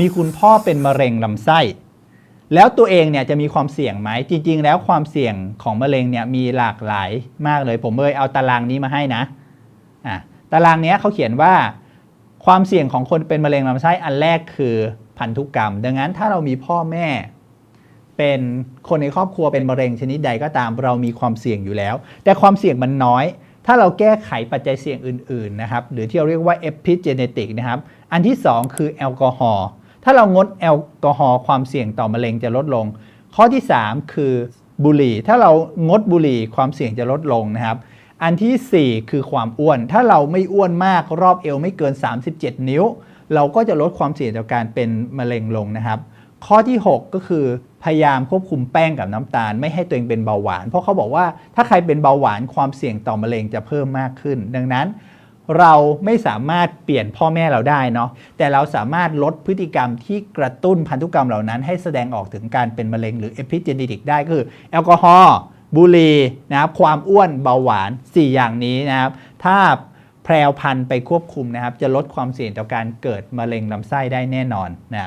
มีคุณพ่อเป็นมะเร็งลำไส้ แล้วตัวเองเนี่ยจะมีความเสี่ยงไหมจริง ๆ แล้วความเสี่ยงของมะเร็งเนี่ยมีหลากหลายมากเลย ผมเลยเอาตารางนี้มาให้นะอะตารางนี้เขาเขียนว่า ความเสี่ยงของคนเป็นมะเร็งลำไส้อันแรกคือพันธุกรรม ดังนั้นถ้าเรามีพ่อแม่เป็นคนในครอบครัวเป็นมะเร็งชนิดใดก็ตาม เรามีความเสี่ยงอยู่แล้ว แต่ความเสี่ยงมันน้อย ถ้าเราแก้ไขปัจจัยเสี่ยงอื่น ๆ นะครับ หรือที่เราเรียกว่า epigenetic นะครับ อันที่ 2 คือแอลกอฮอล์ ถ้าเรางดแอลกอฮอล์ความเสี่ยงต่อมะเร็งจะลดลง ข้อที่ 3 คือบุหรี่ ถ้าเรางดบุหรี่ความเสี่ยงจะลดลงนะครับ อันทีสี่ 4 คือความอ้วน ถ้าเราไม่อ้วนมากรอบเอวไม่เกิน 37 นิ้ว เราก็จะลดความเสี่ยงต่อการเป็นมะเร็งลงนะครับข้อที่ 6 ก็คือพยายามควบคุมแป้งกับน้ำตาล ไม่ให้ตัวเองเป็นเบาหวาน เพราะเขาบอกว่าถ้าใครเป็นเบาหวานความเสี่ยงต่อมะเร็งจะเพิ่มมากขึ้น ดังนั้น เราไม่สามารถเปลี่ยนพ่อแม่เราได้เนาะแต่เราสามารถลดพฤติกรรมที่กระตุ้นพันธุกรรมเหล่านั้น ให้แสดงออกถึงการเป็นมะเร็งหรือ epigenetic ได้ก็คือ แอลกอฮอล์บุหรี่นะครับความอ้วนเบาหวาน 4 อย่างนี้นะครับ ถ้าแพรวพันธุ์ไปควบคุมนะครับ จะลดความเสี่ยงต่อการเกิดมะเร็งลำไส้ได้แน่นอนนะครับ